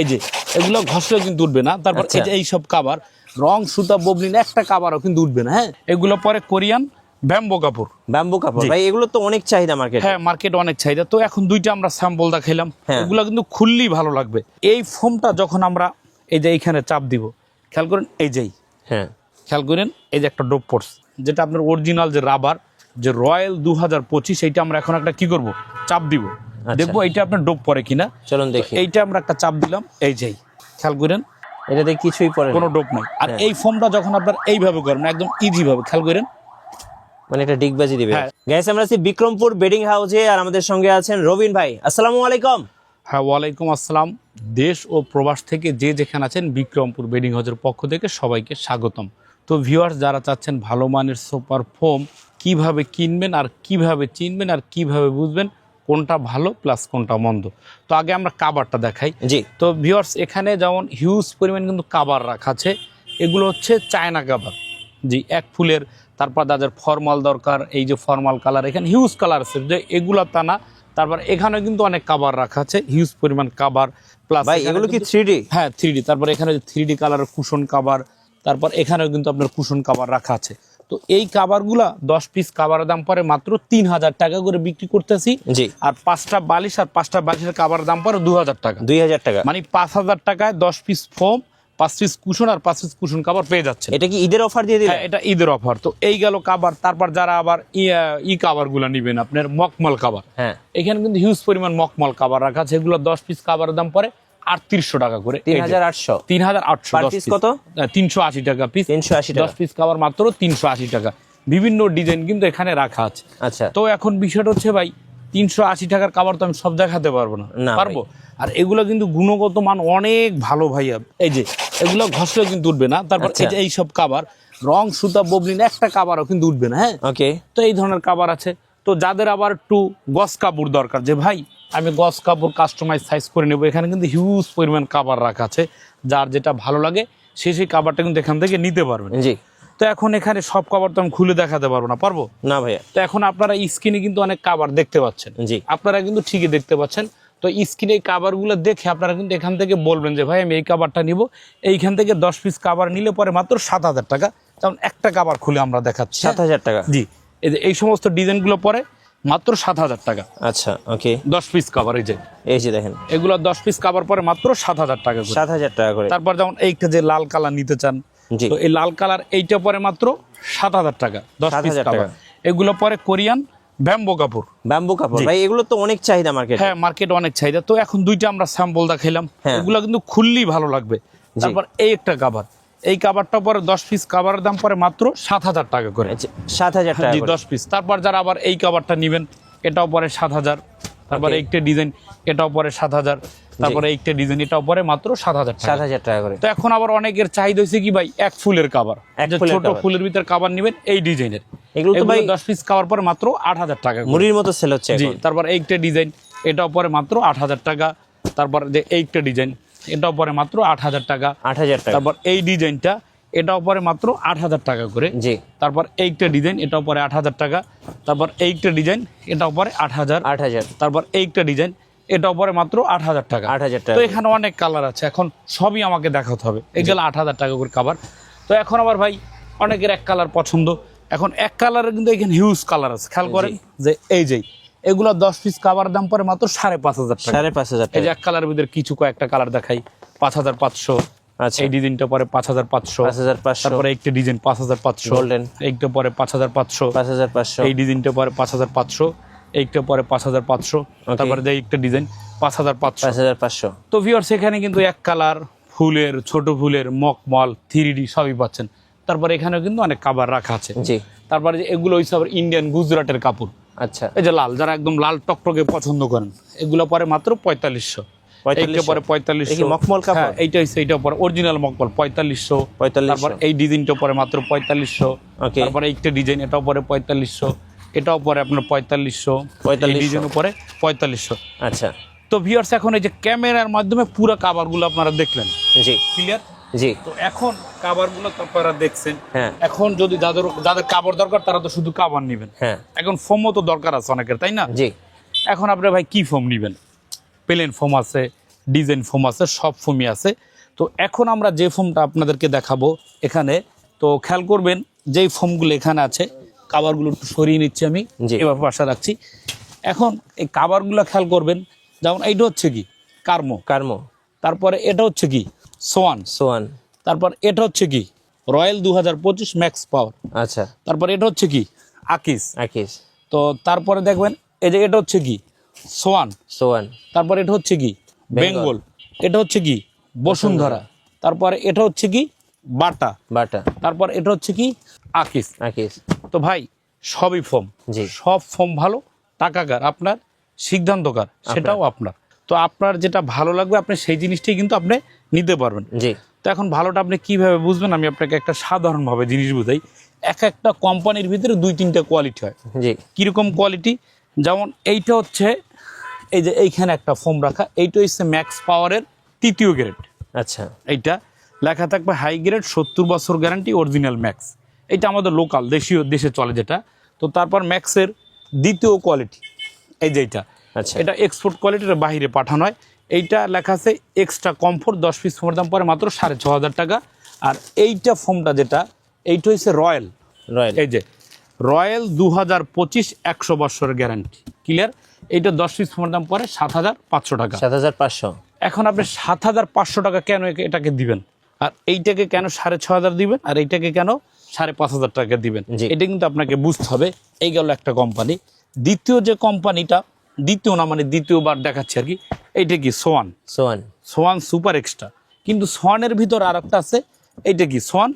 এই যে এগুলো ঘষলে কিন্তু উঠবে না। তারপর এই যে আচ্ছা। কাবার রং সুতা ববলিন একটা কাবারও কিন্তু উঠবে না হ্যাঁ? এগুলো পরে কোরিয়ান ব্যাম্বো কাপড়। ব্যাম্বো কাপড়। ভাই এগুলো তো অনেক চাহিদা মার্কেট হ্যাঁ মার্কেটে অনেক চাহিদা। তো এখন দুইটা আমরা স্যাম্পল দেখাইলাম। হ্যাঁ। এগুলো কিন্তু খুললেই ভালো লাগবে। এই ফোমটা যখন আমরা এই যে এইখানে চাপ দিব খেয়াল করেন এই যেই। হ্যাঁ। খেয়াল করেন এই যে একটা ডোপ যেটা আপনার অরিজিনাল যে রাবার যে রয়্যাল দু হাজার পঁচিশ এইটা আমরা এখন একটা কি করব? চাপ দিব। দেখব এইটা আপনার ডোপ পরে কিনা। চলুন দেখি। এইটা আমরা একটা চাপ দিলাম। এই যেই খেয়াল করেন এটাতে কিছুই না। কোনো ডোপ নাই। আর হ্যাঁ। এই ফোমটা যখন আপনার এইভাবে করেন একদম ইজি ভাবে খেয়াল করেন। মানে একটা ডিগবাজি দিবে। হ্যাঁ। গাইস আমরা আছি বিক্রমপুর বেডিং হাউসে আর আমাদের সঙ্গে আছেন রবিন ভাই। আসসালামু আলাইকুম। হ্যাঁ ওয়ালাইকুম আসসালাম। দেশ ও প্রবাস থেকে যে যেখানে আছেন বিক্রমপুর বেডিং হাউসের পক্ষ থেকে সবাইকে স্বাগতম। তো ভিউয়ার্স যারা চাচ্ছেন ভালো মানের সুপার ফোম কীভাবে কিনবেন আর কীভাবে চিনবেন আর কীভাবে বুঝবেন কোনটা ভালো প্লাস কোনটা মন্দ। তো আগে আমরা কাবারটা দেখাই। জি। তো ভিউয়ার্স এখানে যেমন হিউজ পরিমাণ কিন্তু কাবার রাখা আছে এগুলো হচ্ছে চায়না কাবার জি এক ফুলের তারপর যাদের ফর্মাল দরকার এই যে ফর্মাল কালার এখানে হিউজ কালার আছে। যে এগুলো তা না তারপর এখানে কিন্তু অনেক কাবার রাখা আছে হিউজ পরিমাণ কাবার প্লাস ভাই এগুলো কি থ্রি ডি হ্যাঁ থ্রি ডি তারপর এখানে থ্রি ডি কালারের কুশন কাবার তারপর এখানেও কিন্তু আপনার কুশন কাবার রাখা আছে। তো এই কাবারগুলা দশ পিস কাবারের দাম পরে মাত্র তিন হাজার টাকা করে বিক্রি করতেছি। জি। আর পাঁচটা বালিশ আর পাঁচটা বালিশের কাবারের দাম পরে দু হাজার টাকা। দুই হাজার টাকা। মানে পাঁচ হাজার টাকায় দশ পিস ফোম পাঁচ পিস কুশন আর পাঁচ পিস কুশন কাবার পেয়ে যাচ্ছে এটা কি ঈদের অফার দিয়ে দিলেন? হ্যাঁ এটা ঈদের অফার তো এই গেল কাবার তারপর যারা আবার ই- ই কাবারগুলা নিবেন আপনার মকমল কাবার হ্যাঁ। এখানে কিন্তু হিউজ পরিমাণ মকমল কাবার রাখা আছে। এগুলো দশ পিস কাবারের দাম পরে আটত্রিশশো টাকা করে। তিন হাজার আটশো। তিন হাজার আটশো কত? তিনশো আশি টাকা পিস তিনশো আশি টাকা। দশ পিস কাবার মাত্র তিনশো আশি টাকা। বিভিন্ন ডিজাইন কিন্তু এখানে রাখা আছে। আচ্ছা। তো এখন বিষয়টা হচ্ছে ভাই তিনশো আশি টাকার কাবার তো আমি সব দেখাতে পারব না। পারব? আর এগুলো কিন্তু গুণগত মান অনেক ভালো ভাইয়া। এই যে এগুলো ঘষলে কিন্তু উঠবে না। তারপর আচ্ছা। এই এইসব কাবার রং সুতা ববলিন একটা কাবারও কিন্তু উঠবে না হ্যাঁ? ওকে তো এই ধরনের কাবার আছে। তো যাদের আবার একটু গস কাপড় দরকার যে ভাই আমি গস কাপড় কাস্টমাইজ সাইজ করে নেব। এখানে কিন্তু হিউজ পরিমাণ কাবার রাখা আছে। যার যেটা ভালো লাগে সে সেই কাবারটা কিন্তু এখান থেকে নিতে পারবেন। জি। তো এখন এখানে সব কাবার তো আমি খুলে দেখাতে পারব না পারব? না ভাইয়া। তো এখন আপনারা স্ক্রিনে কিন্তু অনেক কাবার দেখতে পাচ্ছেন। জি। আপনারা কিন্তু ঠিকই দেখতে পাচ্ছেন। তো স্ক্রিনে এই কাবারগুলো দেখে আপনারা কিন্তু এখান থেকে বলবেন যে ভাই আমি এই কাবারটা নিব। এইখান থেকে দশ পিস কাবার নিলে পরে মাত্র সাত হাজার টাকা। যেমন একটা কাবার খুলে আমরা দেখাচ্ছি। সাত হাজার টাকা। জি। এই যে এই সমস্ত ডিজাইনগুলো পরে মাত্র সাত হাজার টাকা। আচ্ছা ওকে দশ পিস কাবার এই যে। এই যে দেখেন। এগুলো দশ পিস কাবার পরে মাত্র সাত হাজার টাকা করে। সাত হাজার টাকা করে। তারপর যেমন এইটা যে লাল কালার নিতে চান তো এই লাল কালার এইটা পরে মাত্র সাত হাজার টাকা দশ পিস 7,000 কাবার টাকা। এগুলো পরে কোরিয়ান ব্যাম্বো কাপড়। ব্যাম্বু কাপড়। ভাই এগুলো তো অনেক চাহিদা মার্কেট হ্যাঁ মার্কেট অনেক চাহিদা। তো এখন দুইটা আমরা স্যাম্পল দেখাইলাম। হ্যাঁ। এগুলো কিন্তু খুললেই ভালো লাগবে। তারপর এই একটা কাবার এই কাবারটা পরে দশ পিস কাবারের দাম পরে মাত্র সাত হাজার টাকা করে। আচ্ছা, সাত হাজার টাকা দশ পিস তারপর যারা আবার এই কাবারটা নিবেন এটাও পরে সাত হাজার। তারপরে একটা ডিজাইন এটাও পরে সাত হাজার। তারপরে একটা ডিজাইন এটাও পরে মাত্র সাত হাজার সাত হাজার টাকা করে। তো এখন আবার অনেকের চাহিদা হয়েছে কি ভাই? এক ফুলের কাবার ছোট ফুলের ভিতর কাবার নিবেন এই ডিজাইনের এগুলো তো ভাই দশ পিস কাবার পরে মাত্র আট হাজার টাকা মুড়ির মতো সেল হচ্ছে জি তারপর এইটা ডিজাইন এটাও পরে মাত্র আট হাজার টাকা। তারপর যে এইটা ডিজাইন এটাও পরে মাত্র আট হাজার টাকা। আট হাজার টাকা। তারপর এই ডিজাইনটা এটাও পরে মাত্র আট হাজার টাকা করে। জি। তারপর এইটা ডিজাইন এটাও পরে আট হাজার টাকা। তারপর এইটা ডিজাইন এটাও পরে আট হাজার। আট হাজার। তারপর এইটা ডিজাইন এটাও পরে মাত্র আট হাজার টাকা। আট হাজার টাকা। তো এখানে অনেক কালার আছে এখন সবই আমাকে দেখাতে হবে। এগুলো আট হাজার টাকা করে কাবার তো এখন আবার ভাই অনেকের এক কালার পছন্দ। এখন এক কালারের কিন্তু এখানে হিউজ কালার আছে। খেয়াল করেন যে। এই যেই এগুলো দশ পিস কাবার দাম পরে মাত্র সাড়ে পাঁচ হাজার সাড়ে পাঁচ হাজার এই যে এক কালারের ভিতরে কিছু কয়েকটা কালার দেখাই পাঁচ হাজার পাঁচশো আচ্ছা এই ডিজাইনটা পরে পাঁচ হাজার পাঁচশো পাঁচ হাজার পাঁচশো তারপরে একটা ডিজাইন পাঁচ হাজার পাঁচশো Golden। এইটা পরে পাঁচ হাজার পাঁচশো পাঁচ হাজার পাঁচশো এই ডিজাইনটা পরে পাঁচ হাজার পাঁচশো এইটা পরে পাঁচ হাজার পাঁচশো তারপরে যে একটা ডিজাইন পাঁচ হাজার পাঁচশো পাঁচ হাজার পাঁচশো তো ভিওর্স এখানে কিন্তু এক কালার ফুলের ছোট ফুলের মকমল থ্রি ডি সবই পাচ্ছেন তারপরে এখানেও কিন্তু অনেক কাবার রাখা আছে জি তারপরে এগুলো আবার ইন্ডিয়ান গুজরাটের কাপড় আচ্ছা। এই যে লাল যারা একদম লাল টকটকে পছন্দ করেন এগুলো পরে মাত্র পঁয়তাল্লিশশো। এইটা 4500 পরে পঁয়তাল্লিশশো। মখমল কাপড়? হ্যাঁ, এইটা হচ্ছে এইটা পরে অরিজিনাল মকমল পঁয়তাল্লিশশো। 4500 এই ডিজাইনটা পরে মাত্র পঁয়তাল্লিশশো. তারপরে এইটা ডিজাইন এটাও পরে পঁয়তাল্লিশশো। এটাও পরে আপনার পঁয়তাল্লিশশো। 4500 ডিজাইনও পরে পঁয়তাল্লিশশো। আচ্ছা। তো ভিউয়ার্স এখন এই যে ক্যামেরার মাধ্যমে পুরো কাভারগুলো আপনারা দেখলেন। জি। ক্লিয়ার জি। তো এখন কাভারগুলো তো আপনারা দেখছেন। হ্যাঁ। এখন যদি যাদের যাদের কাভার দরকার তারা তো শুধু কাভার নেবেন। হ্যাঁ। এখন ফোমও তো দরকার আছে অনেকের তাই না? জি। এখন আপনি ভাই কি ফোম নেবেন? প্লেন ফোম আছে ডিজাইন ফোম আছে সব ফোমই আছে। তো এখন আমরা যে ফোমটা আপনাদেরকে দেখাবো এখানে তো খেয়াল করবেন যেই ফোমগুলো এখানে আছে কাভারগুলো একটু সরিয়ে নিচ্ছি আমি। এবার পাশে রাখছি। এখন এই কাভারগুলো খেয়াল করবেন যেমন এইটা হচ্ছে কি? কার্মো। কার্মো। তারপরে এটা হচ্ছে কি? সোয়ান। সোয়ান। তারপর এটা হচ্ছে কি? রয়্যাল দু হাজার পঁচিশ ম্যাক্স পাওয়ার। আচ্ছা। তারপর এটা হচ্ছে কি? আকিস। আকিস। তো তারপরে দেখবেন এই যে এটা হচ্ছে কি? সোয়ান। সোয়ান। তারপর এটা হচ্ছে কি? বেঙ্গল। এটা হচ্ছে কি? বসুন্ধরা। তারপরে এটা হচ্ছে কি? বাটা। বাটা। তারপর এটা হচ্ছে কি? আকিস। আকিস। তো ভাই সবই জি। সব ফোম ভালো টাকাকার আপনার সিদ্ধান্তকার সেটাও আপনার। তো আপনার যেটা ভালো লাগবে আপনি সেই জিনিসটাই কিন্তু আপনি নিতে পারবেন। জি। তো এখন ভালোটা আপনি কীভাবে বুঝবেন আমি আপনাকে একটা সাধারণভাবে জিনিস বুঝাই। এক একটা কোম্পানির ভিতরে দুই তিনটা কোয়ালিটি হয়। জি। কীরকম কোয়ালিটি যেমন এইটা হচ্ছে এই যে এইখানে একটা ফোম রাখা এইটা হচ্ছে ম্যাক্স পাওয়ারের তৃতীয় গ্রেড আচ্ছা। এইটা লেখা থাকবে হাই গ্রেড সত্তর বছর গ্যারান্টি অরিজিনাল ম্যাক্স এটা আমাদের লোকাল দেশীয় দেশে চলে যেটা। তো তারপর ম্যাক্সের দ্বিতীয় কোয়ালিটি এই যে এইটা। আচ্ছা। এটা এক্সপোর্ট কোয়ালিটির বাইরে পাঠানো হয়। এইটা লেখা আছে এক্সট্রা কমফোর্ট দশ পিস ফোমের দাম পরে মাত্র সাড়ে ছ হাজার টাকা। আর এইটা ফোমটা যেটা এইটা হচ্ছে রয়্যাল রয়্যাল এই যে রয়্যাল দু হাজার পঁচিশ একশো বছরের গ্যারান্টি ক্লিয়ার এইটা দশ পিস ফোমের দাম পরে সাত হাজার পাঁচশো টাকা। সাত হাজার পাঁচশো। এখন আপনি সাত হাজার পাঁচশো টাকা কেন একে- এটাকে দিবেন? আর এইটাকে কেন সাড়ে ছ হাজার দিবেন? আর এইটাকে কেন সাড়ে পাঁচ হাজার টাকা দিবেন। এটা কিন্তু আপনাকে বুঝতে হবে। এই গেল একটা কোম্পানি দ্বিতীয় যে কোম্পানিটা দ্বিতীয় না মানে দ্বিতীয়বার দেখাচ্ছি আর কি এইটা কি Swan? Swan. Swan super extra. কিন্তু সোয়ানের ভিতর আর একটা আছে এইটা কি সোয়ান?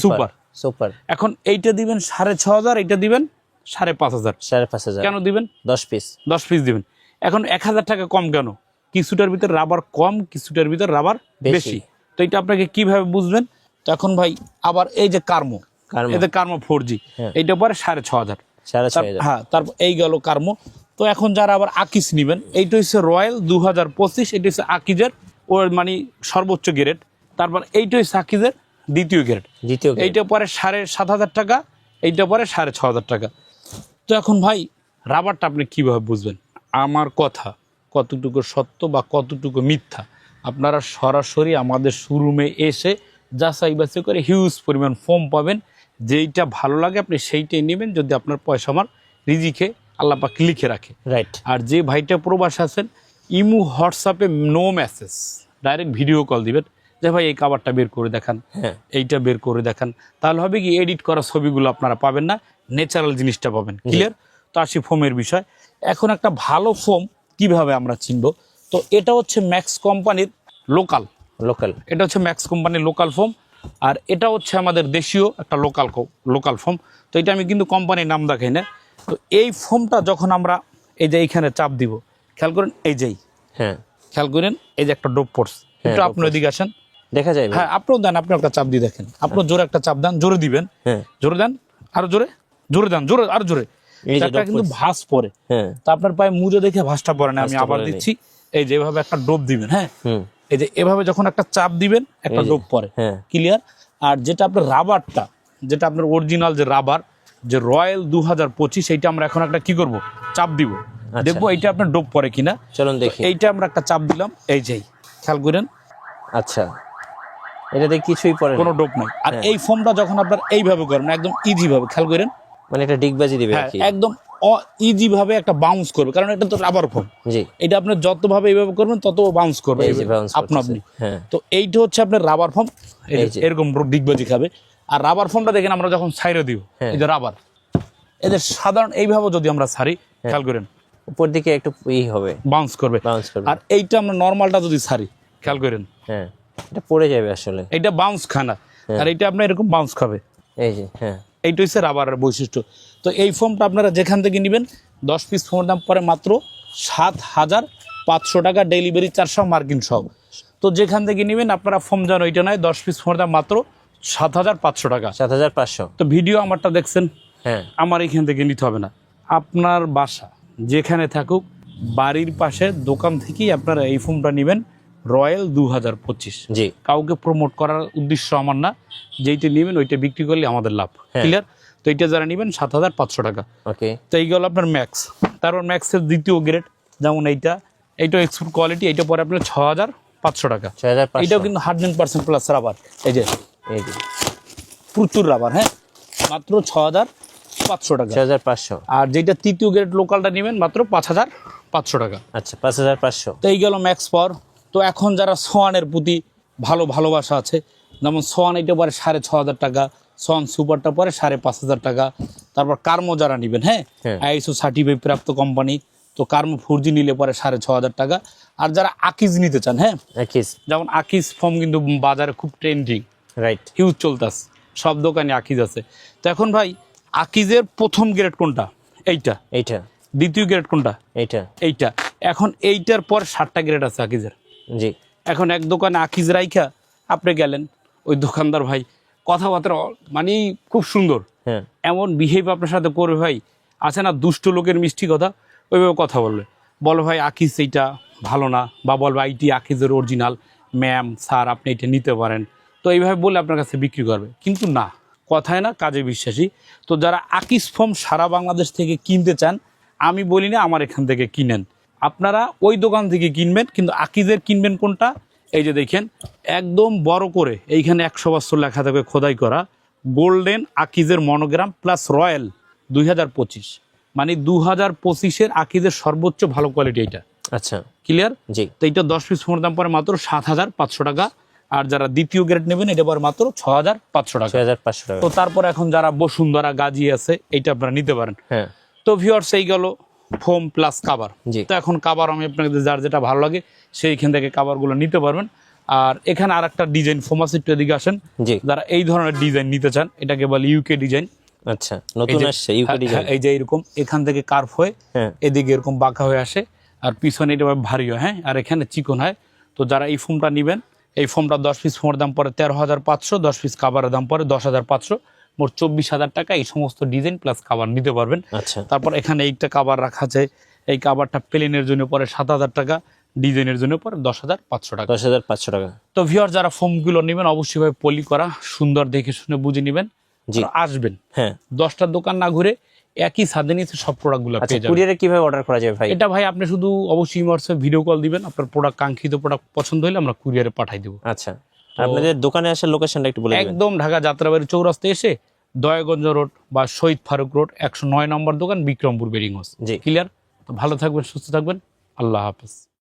Super super. এখন এইটা দিবেন সাড়ে ছ হাজার এইটা দিবেন সাড়ে পাঁচ হাজার। সাড়ে পাঁচ হাজার। কেন দিবেন? দশ পিস। দশ পিস দিবেন। এখন এক হাজার টাকা কম কেন? কিছুটার ভিতর রাবার কম কিছুটার ভিতর রাবার বেশি। তো এটা আপনাকে কীভাবে বুঝবেন? তো এখন ভাই আবার এই যে কার্মো কার্মো। এতে কার্মো ফোর জি হ্যাঁ। এইটা পরে সাড়ে ছ হাজার। হ্যাঁ তারপর এই গেল কার্মো। তো এখন যারা আবার আকিস নেবেন এইটা হচ্ছে রয়্যাল দু হাজার পঁচিশ এটা হচ্ছে আকিজের ওর মানে সর্বোচ্চ গ্রেড তারপর এইটা হচ্ছে আকিজের দ্বিতীয় গ্রেড দ্বিতীয়। এইটা পরে সাড়ে সাত হাজার টাকা এইটা পরে সাড়ে ছ হাজার টাকা। তো এখন ভাই রাবারটা আপনি কীভাবে বুঝবেন? আমার কথা কতটুকু সত্য বা কতটুকু মিথ্যা? আপনারা সরাসরি আমাদের শোরুমে এসে যাচাই বাছাই করে হিউজ পরিমাণ ফোম পাবেন। যেইটা ভালো লাগে আপনি সেইটাই নেবেন। যদি আপনার পয়সা আমার রিজিকে আল্লাপাক লিখে রাখে। রাইট আর যে ভাইটা প্রবাস আছেন ইমু হোয়াটসঅ্যাপে no message direct video call দিবেন যে ভাই এই কাবারটা বের করে দেখান হ্যাঁ। এইটা বের করে দেখান। তাহলে হবে কি এডিট করা ছবিগুলো আপনারা পাবেন না ন্যাচারাল জিনিসটা পাবেন ক্লিয়ার তো আসি ফোমের বিষয়। এখন একটা ভালো ফোম কীভাবে আমরা চিনব? তো এটা হচ্ছে ম্যাক্স কোম্পানির লোকাল লোকাল এটা হচ্ছে ম্যাক্স কোম্পানির লোকাল ফোম আর এটা হচ্ছে আমাদের দেশীয় একটা লোকাল লোকাল ফোম তো এটা আমি কিন্তু কোম্পানির নাম দেখাই না। তো এই ফোমটা যখন আমরা এই যে এইখানে চাপ দিব খেয়াল করেন এই যেই। হ্যাঁ। খেয়াল করেন এই যে একটা ডোপ পড়ছে। একটু আপনি ওইদিকে আসেন। দেখা যায় হ্যাঁ আপনিও দেন আপনি একটা চাপ দিয়ে দেখেন। আপনিও জোরে একটা চাপ দেন জোরে দিবেন। হ্যাঁ। জোরে দেন আরও জোরে জোরে দেন জোরে আরও জোরে। চাপটা কিন্তু ভাস পড়ে। হ্যাঁ। তা আপনার পায়ে মুজো দেখে ভাসটা পড়ে না আমি আবার দিচ্ছি। এই যে এভাবে একটা ডোপ দিবেন হ্যাঁ? এই যে এভাবে যখন একটা চাপ দিবেন একটা ডোপ পরে হ্যাঁ। ক্লিয়ার আর যেটা আপনার রাবারটা যেটা আপনার অরিজিনাল যে রাবার যে রয়্যাল দু হাজার পঁচিশ এইটা আমরা এখন একটা কি করব? চাপ দিব। দেখব এইটা আপনার ডোপ পরে কিনা। চলুন দেখি। এইটা আমরা একটা চাপ দিলাম। এই যেই খেয়াল করেন। আচ্ছা। এটা এটাতে কিছুই পড়ে কোনো। ডোপ নাই। আর হ্যাঁ। এই ফোমটা যখন আপনার এইভাবে করেন একদম ইজি ভাবে খেয়াল করেন। মানে একটা ডিগবাজি দিবে হ্যাঁ একদম ইজি ভাবে একটা বাউন্স করবে। কারণ এটা তো রাবার ফোম জি। এটা আপনি যতভাবে এইভাবে করবেন তত বাউন্স করবে। আপনা আপনি। হ্যাঁ। তো এইটা হচ্ছে আপনার রাবার ফর্ম এই এরকম ডিগবাজি খাবে। আর রাবার ফর্মটা দেখেন আমরা যখন সাইরে দিব হ্যাঁ। এই যে রাবার এদের সাধারণ এইভাবে যদি আমরা সারি হ্যাঁ। খেয়াল করেন উপর দিকে একটু ই হবে। বাউন্স করবে। বাউন্স করবে। আর এইটা আমরা নর্মালটা যদি সারি খেয়াল করেন। হ্যাঁ এটা পড়ে যাবে আসলে। এইটা বাউন্স খানা। আর এইটা আপনার এরকম বাউন্স খাবে। এই যে হ্যাঁ। এইটা হচ্ছে রাবারের বৈশিষ্ট্য। তো এই ফোমটা আপনারা যেখান থেকে নেবেন দশ পিস ফোমের দাম পরে মাত্র সাত হাজার পাঁচশো টাকা ডেলিভারি চারশো মার্কিন সহ। তো যেখান থেকে নেবেন আপনারা ফোম যেন ওইটা নয় দশ পিস ফোমের দাম মাত্র সাত হাজার পাঁচশো টাকা। সাত হাজার পাঁচশো। তো ভিডিও আমারটা দেখছেন? হ্যাঁ। আমার এখান থেকে নিতে হবে না। আপনার বাসা যেখানে থাকুক বাড়ির পাশে দোকান থেকেই আপনারা এই ফোমটা নেবেন রয়্যাল দু হাজার পঁচিশ। জি। কাউকে প্রমোট করার উদ্দেশ্য আমার না। যেইটা নেবেন ওইটা বিক্রি করলে আমাদের লাভ। ক্লিয়ার তো এইটা যারা নেবেন সাত হাজার পাঁচশো টাকা। ওকে। তো এই গেল আপনার ম্যাক্স তারপর ম্যাক্সের দ্বিতীয় গ্রেড যেমন এইটা। এইটা এক্সপোর্ট কোয়ালিটি এইটা পরে আপনার ছ হাজার পাঁচশো টাকা। এটাও কিন্তু হান্ড্রেড পার্সেন্ট প্লাস রাবার এই যে এই যে প্রচুর রাবার হ্যাঁ? মাত্র ছ হাজার পাঁচশো টাকা। ছয় হাজার পাঁচশো। আর যেটা তৃতীয় গ্রেড লোকালটা নেবেন মাত্র পাঁচ হাজার পাঁচশো টাকা। আচ্ছা পাঁচ হাজার পাঁচশো। তো এই গেল ম্যাক্স পাওয়ার তো এখন যারা সোয়ানের প্রতি ভালো ভালোবাসা আছে যেমন সোয়ান এটা পরে সাড়ে ছ হাজার টাকা সোয়ান সুপারটা পরে সাড়ে পাঁচ হাজার টাকা। তারপর কার্মো যারা নেবেন হ্যাঁ? হ্যাঁ। আইএসও সার্টিফিকেট প্রাপ্ত কোম্পানি তো কার্মো ফোর জি নিলে পরে সাড়ে ছ হাজার টাকা। আর যারা আকিজ নিতে চান হ্যাঁ? একিস যেমন আকিজ ফর্ম কিন্তু বাজারে খুব ট্রেন্ডিং রাইট হিউজ চলতেছে। সব দোকানে আকিজ আছে। তো এখন ভাই আকিজের প্রথম গ্রেড কোনটা? এইটা। এইটা। দ্বিতীয় গ্রেড কোনটা? এইটা। এইটা। এখন এইটার পর ষাটটা গ্রেড আছে আকিজের জি। এখন এক দোকানে আকিজ রাইখা আপনি গেলেন ওই দোকানদার ভাই। কথাবার্তা মানে খুব সুন্দর। হ্যাঁ। এমন বিহেভ আপনার সাথে করবে ভাই। আছে না দুষ্ট লোকের মিষ্টি কথা? ওইভাবে কথা বলবে। বলো ভাই আকিজ এইটা ভালো না? বা বলবে আইটি আকিজের অরিজিনাল ম্যাম স্যার আপনি এটা নিতে পারেন। তো এইভাবে বলে আপনার কাছে বিক্রি করবে। কিন্তু না কথায় না কাজে বিশ্বাসী। তো যারা আকিজ ফর্ম সারা বাংলাদেশ থেকে কিনতে চান আমি বলি না আমার এখান থেকে কিনেন। আপনারা ওই দোকান থেকে কিনবেন কিন্তু আকিজের কিনবেন কোনটা? এই যে দেখেন একদম বড় করে এইখানে একশো বছর লেখা থাকবে খোদাই করা গোল্ডেন আকিজের মনোগ্রাম প্লাস রয়্যাল দুই হাজার পঁচিশ। মানে দু হাজার পঁচিশের আকিজের সর্বোচ্চ ভালো কোয়ালিটি এটা। আচ্ছা। ক্লিয়ার? জি। তো এইটা দশ পিস ফোনের দাম পরে মাত্র সাত হাজার পাঁচশো টাকা। আর যারা দ্বিতীয় গ্রেড নেবেন এটা পরে মাত্র ছ হাজার পাঁচশো টাকা। হাজার পাঁচশো টাকা। তো তারপর এখন যারা বসুন্ধরা গাজী আছে এটা আপনারা নিতে পারেন। হ্যাঁ। তো ভিওর্স এই গেল ফোম প্লাস কাবার। তো এখন কাবার আমি আপনাকে যার যেটা ভালো লাগে সেইখান থেকে কাবারগুলো নিতে পারবেন। আর এখানে আর একটা ডিজাইন ফোম আছে এদিকে আসেন। যারা এই ধরনের ডিজাইন নিতে চান এটাকে বলে ইউকে ডিজাইন আচ্ছা নতুন আসছে ইউকে ডিজাইন এই যে এরকম এখান থেকে কার্ভ হয়ে হ্যাঁ। এদিকে এরকম বাঁকা হয়ে আসে। আর পিছনে এটা ভারী হয় হ্যাঁ আর এখানে চিকন হয়। তো যারা এই ফোমটা নেবেন এই ফোমটা দশ পিস ফোমের দাম পড়ে তেরো হাজার পাঁচশো দশ পিস কাবারের দাম পড়ে দশ হাজার পাঁচশো। মোট চব্বিশ হাজার টাকা এই সমস্ত ডিজাইন প্লাস কাবার নিতে পারবেন। আচ্ছা। তারপর এখানে এইটা কাবার রাখা আছে এই কাবারটা প্লেনের জন্য পরে সাত হাজার টাকা ডিজাইনের জন্য পরে দশ হাজার পাঁচশো টাকা। দশ হাজার পাঁচশো টাকা। তো ভিওর যারা ফোমগুলো নেবেন অবশ্যই ভাবে পলি করা সুন্দর দেখে শুনে বুঝে নেবেন। আসবেন। হ্যাঁ। দশটা দোকান না ঘুরে একই ছাদে নিয়ে সব প্রোডাক্টগুলো আচ্ছা পেয়ে যাবেন। কুরিয়ারে কীভাবে অর্ডার করা যাবে ভাই? এটা ভাই আপনি শুধু অবশ্যই হোয়াটসঅ্যাপ ভিডিও কল দিবেন আপনার প্রোডাক্ট কাঙ্ক্ষিত প্রোডাক্ট পছন্দ হলে আমরা কুরিয়ারে পাঠাই দেব। আচ্ছা আপনাদের দোকানে আসার লোকেশনটা একটু বলে একদম ঢাকা যাত্রাবাড়ি চৌরাস্তা এসে দয়াগঞ্জ রোড বা শহীদ ফারুক রোড একশো নয় নম্বর দোকান বিক্রমপুর বেরিং হাউস জি। ক্লিয়ার তো ভালো থাকবেন সুস্থ থাকবেন। আল্লাহ হাফেজ।